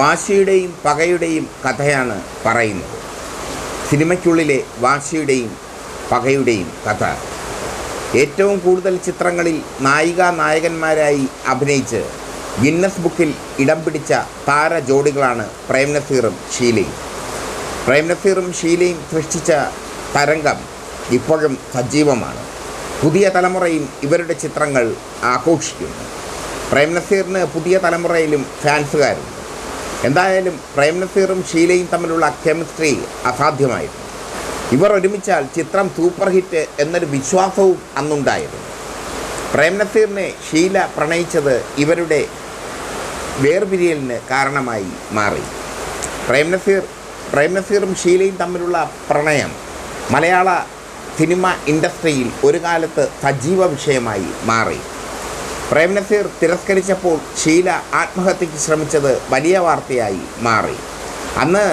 വാശിയുടെയും പകയുടെയും കഥയാണ് പറയുന്നത്. സിനിമയ്ക്കുള്ളിലെ വാശിയുടെയും പകയുടെയും കഥ. ഏറ്റവും കൂടുതൽ ചിത്രങ്ങളിൽ നായിക നായകന്മാരായി അഭിനയിച്ച് ഗിന്നസ് ബുക്കിൽ ഇടം പിടിച്ച താര ജോഡികളാണ് പ്രേം നസീറും ഷീലയും. പ്രേം നസീറും ഷീലയും സൃഷ്ടിച്ച തരംഗം ഇപ്പോഴും സജീവമാണ്. പുതിയ തലമുറയും ഇവരുടെ ചിത്രങ്ങൾ ആഘോഷിക്കുന്നു. പ്രേം നസീറിന് പുതിയ തലമുറയിലും ഫാൻസുകാരുണ്ട്. എന്തായാലും പ്രേം നസീറും ഷീലയും തമ്മിലുള്ള കെമിസ്ട്രി അസാധ്യമായിരുന്നു. ഇവർ ഒരുമിച്ചാൽ ചിത്രം സൂപ്പർ ഹിറ്റ് എന്നൊരു വിശ്വാസവും അന്നുണ്ടായിരുന്നു. പ്രേം നസീറിനെ ഷീല പ്രണയിച്ചത് ഇവരുടെ വേർപിരിയലിന് കാരണമായി മാറി. പ്രേം നസീർ പ്രേം നസീറും ഷീലയും തമ്മിലുള്ള പ്രണയം മലയാള സിനിമ ഇൻഡസ്ട്രിയിൽ ഒരു കാലത്ത് സജീവ വിഷയമായി മാറി. പ്രേം നസീർ തിരസ്കരിച്ചപ്പോൾ ഷീല ആത്മഹത്യയ്ക്ക് ശ്രമിച്ചത് വലിയ വാർത്തയായി മാറി. അന്ന്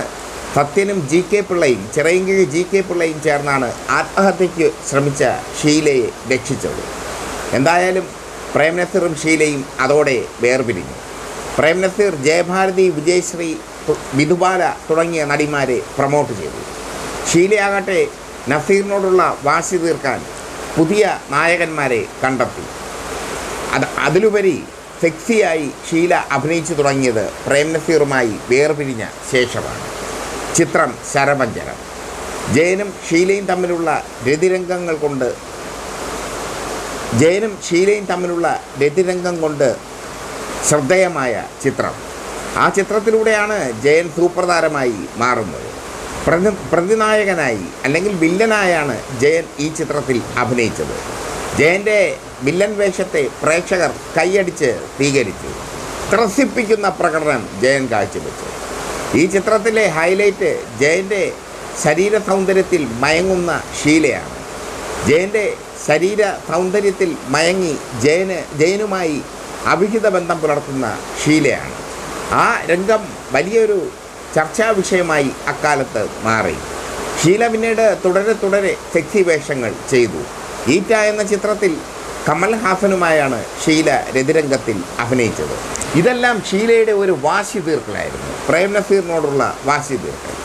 സത്യനും ജി കെ പിള്ളയും ചിറയങ്കിഴി ജി കെ പിള്ളയും ചേർന്നാണ് ആത്മഹത്യയ്ക്ക് ശ്രമിച്ച ഷീലയെ രക്ഷിച്ചത്. എന്തായാലും പ്രേം നസീറും ഷീലയും അതോടെ വേർപിരിഞ്ഞു. പ്രേം നസീർ ജയഭാരതി വിജയശ്രീ വിധുബാല തുടങ്ങിയ നടിമാരെ പ്രൊമോട്ട് ചെയ്തു. ഷീലയാകട്ടെ നസീറിനോടുള്ള വാശി തീർക്കാൻ പുതിയ നായകന്മാരെ കണ്ടെത്തി. അത് അതിലുപരി സെക്സിയായി ഷീല അഭിനയിച്ചു തുടങ്ങിയത് പ്രേംനസീറുമായി വേർപിരിഞ്ഞ ശേഷമാണ്. ചിത്രം ശരപഞ്ചരം ജയനും ഷീലയും തമ്മിലുള്ള രതിരംഗങ്ങൾ കൊണ്ട് ജയനും ഷീലയും തമ്മിലുള്ള രതിരംഗം കൊണ്ട് ശ്രദ്ധേയമായ ചിത്രം. ആ ചിത്രത്തിലൂടെയാണ് ജയൻ സൂപ്പർ താരമായി മാറുന്നത്. പ്രതി പ്രതിനായകനായി അല്ലെങ്കിൽ വില്ലനായാണ് ജയൻ ഈ ചിത്രത്തിൽ അഭിനയിച്ചത്. ജയന്റെ വില്ലൻ വേഷത്തെ പ്രേക്ഷകർ കൈയടിച്ച് സ്വീകരിച്ചു. ത്രസിപ്പിക്കുന്ന പ്രകടനം ജയൻ കാഴ്ചവെച്ചു. ഈ ചിത്രത്തിലെ ഹൈലൈറ്റ് ജയന്റെ ശരീര സൗന്ദര്യത്തിൽ മയങ്ങുന്ന ഷീലയാണ് ജയന്റെ ശരീര സൗന്ദര്യത്തിൽ മയങ്ങി ജയന് ജയനുമായി അവിഹിത ബന്ധം പുലർത്തുന്ന ഷീലയാണ് ആ രംഗം വലിയൊരു ചർച്ചാ വിഷയമായി അക്കാലത്ത് മാറി. ഷീല പിന്നീട് തുടരെ തുടരെ സെക്സി വേഷങ്ങൾ ചെയ്തു. ഈറ്റ എന്ന ചിത്രത്തിൽ കമൽ ഹാസനുമായാണ് ഷീല രതിരംഗത്തിൽ അഭിനയിച്ചത്. ഇതെല്ലാം ഷീലയുടെ ഒരു വാശി തീർക്കലായിരുന്നു. പ്രേം നസീറിനോടുള്ള വാശി തീർക്കൽ.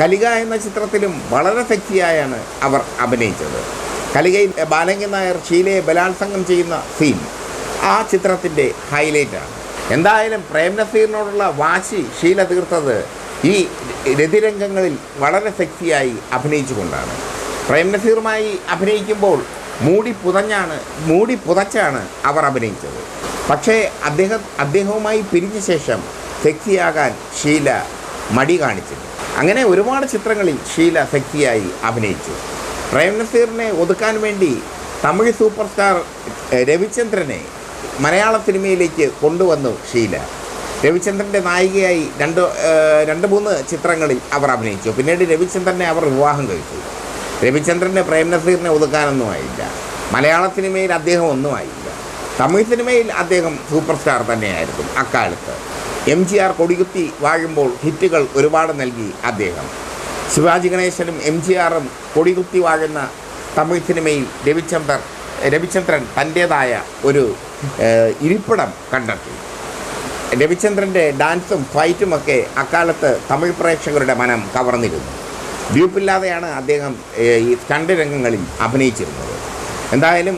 കലിക എന്ന ചിത്രത്തിലും വളരെ ശക്തിയായാണ് അവർ അഭിനയിച്ചത്. കലികയിൽ ബാലങ്കി നായർ ഷീലയെ ബലാത്സംഗം ചെയ്യുന്ന സീൻ ആ ചിത്രത്തിന്റെ ഹൈലൈറ്റാണ്. എന്തായാലും പ്രേം നസീറിനോടുള്ള വാശി ഷീല തീർത്തത് ഈ രതിരംഗങ്ങളിൽ വളരെ ശക്തിയായി അഭിനയിച്ചുകൊണ്ടാണ്. പ്രേംനസീറുമായി അഭിനയിക്കുമ്പോൾ മൂടി പുതഞ്ഞാണ് മൂടി പുതച്ചാണ് അവർ അഭിനയിച്ചത്. പക്ഷേ അദ്ദേഹം അദ്ദേഹവുമായി പിരിഞ്ഞ ശേഷം സെക്സിയാകാൻ ഷീല മടി കാണിച്ചില്ല. അങ്ങനെ ഒരുപാട് ചിത്രങ്ങളിൽ ഷീല സെക്സിയായി അഭിനയിച്ചു. പ്രേം നസീറിനെ ഒതുക്കാൻ വേണ്ടി തമിഴ് സൂപ്പർ സ്റ്റാർ രവിചന്ദ്രനെ മലയാള സിനിമയിലേക്ക് കൊണ്ടുവന്നു ഷീല. രവിചന്ദ്രന്റെ നായികയായി രണ്ട് രണ്ട് മൂന്ന് ചിത്രങ്ങളിൽ അവർ അഭിനയിച്ചു. പിന്നീട് രവിചന്ദ്രനെ അവർ വിവാഹം കഴിച്ചു. രവിചന്ദ്രന്റെ പ്രേംനസീറിനെ ഒതുക്കാനൊന്നും ആയില്ല. മലയാള സിനിമയിൽ അദ്ദേഹം ഒന്നും ആയില്ല. തമിഴ് സിനിമയിൽ അദ്ദേഹം സൂപ്പർ സ്റ്റാർ തന്നെയായിരുന്നു അക്കാലത്ത്. എം ജി ആർ കൊടികുത്തി വാഴുമ്പോൾ ഹിറ്റുകൾ ഒരുപാട് നൽകി അദ്ദേഹം. ശിവാജി ഗണേശനും എം ജി ആറും കൊടികുത്തി വാഴുന്ന തമിഴ് സിനിമയിൽ രവിചന്ദ്രൻ രവിചന്ദ്രൻ തന്റേതായ ഒരു ഇരിപ്പിടം കണ്ടെത്തി. രവിചന്ദ്രന്റെ ഡാൻസും ഫൈറ്റുമൊക്കെ അക്കാലത്ത് തമിഴ് പ്രേക്ഷകരുടെ മനം കവർന്നിരുന്നു. ഗ്രൂപ്പില്ലാതെയാണ് അദ്ദേഹം ഈ സ്റ്റണ്ട് രംഗങ്ങളിൽ അഭിനയിച്ചിരുന്നത്. എന്തായാലും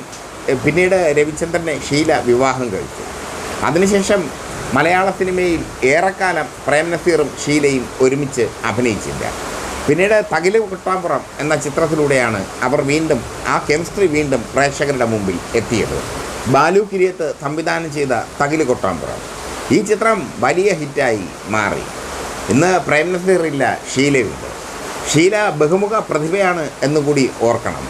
പിന്നീട് രവിചന്ദ്രനെ ഷീല വിവാഹം കഴിച്ചു. അതിനുശേഷം മലയാള സിനിമയിൽ ഏറെക്കാലം പ്രേംനസീറും ഷീലയും ഒരുമിച്ച് അഭിനയിച്ചില്ല. പിന്നീട് തകിൽ കുട്ടാമ്പുറം എന്ന ചിത്രത്തിലൂടെയാണ് അവർ വീണ്ടും ആ കെമിസ്ട്രി വീണ്ടും പ്രേക്ഷകരുടെ മുമ്പിൽ എത്തിയത്. ബാലു കിരിയത്ത് സംവിധാനം ചെയ്ത തകിൽ കൊട്ടാമ്പുറം. ഈ ചിത്രം വലിയ ഹിറ്റായി മാറി. ഇന്ന് പ്രേംനസീറില്ല ഷീലയുണ്ട്. ഷീല ബഹുമുഖ പ്രതിഭയാണ് എന്നുകൂടി ഓർക്കണം.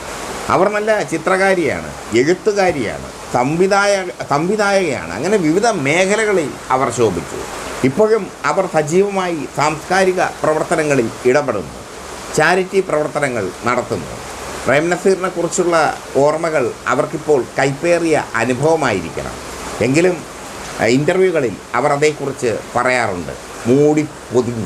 അവർ നല്ല ചിത്രകാരിയാണ് എഴുത്തുകാരിയാണ് സംവിധായ സംവിധായകയാണ്. അങ്ങനെ വിവിധ മേഖലകളിൽ അവർ ശോഭിച്ചു. ഇപ്പോഴും അവർ സജീവമായി സാംസ്കാരിക പ്രവർത്തനങ്ങളിൽ ഇടപെടുന്നു. ചാരിറ്റി പ്രവർത്തനങ്ങൾ നടത്തുന്നു. പ്രേം നസീറിനെ കുറിച്ചുള്ള ഓർമ്മകൾ അവർക്കിപ്പോൾ കൈപ്പേറിയ അനുഭവമായിരിക്കണം. എങ്കിലും ഇന്റർവ്യൂകളിൽ അവർ അതേക്കുറിച്ച് പറയാറുണ്ട്. മൂടി പൊതിഞ്ഞ്.